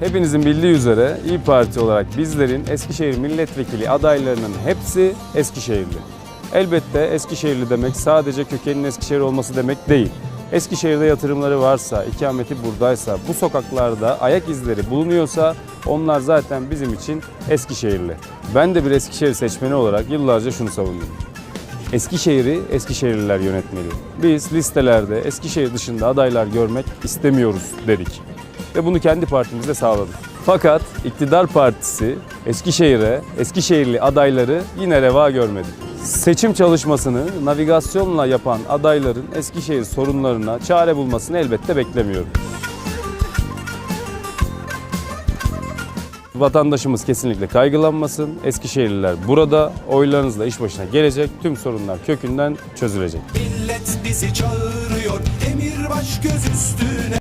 Hepinizin bildiği üzere İyi Parti olarak bizlerin Eskişehir milletvekili adaylarının hepsi Eskişehirli. Elbette Eskişehirli demek sadece kökeninin Eskişehir olması demek değil. Eskişehir'de yatırımları varsa, ikameti buradaysa, bu sokaklarda ayak izleri bulunuyorsa onlar zaten bizim için Eskişehirli. Ben de bir Eskişehir seçmeni olarak yıllarca şunu savundum. Eskişehir'i Eskişehirliler yönetmeli. Biz listelerde Eskişehir dışında adaylar görmek istemiyoruz dedik. Ve bunu kendi partimizde sağladık. Fakat iktidar partisi Eskişehir'e, Eskişehirli adayları yine reva görmedi. Seçim çalışmasını navigasyonla yapan adayların Eskişehir sorunlarına çare bulmasını elbette beklemiyorum. Vatandaşımız kesinlikle kaygılanmasın. Eskişehirliler burada oylarınızla iş başına gelecek. Tüm sorunlar kökünden çözülecek. Millet bizi çağırıyor Emir göz üstüne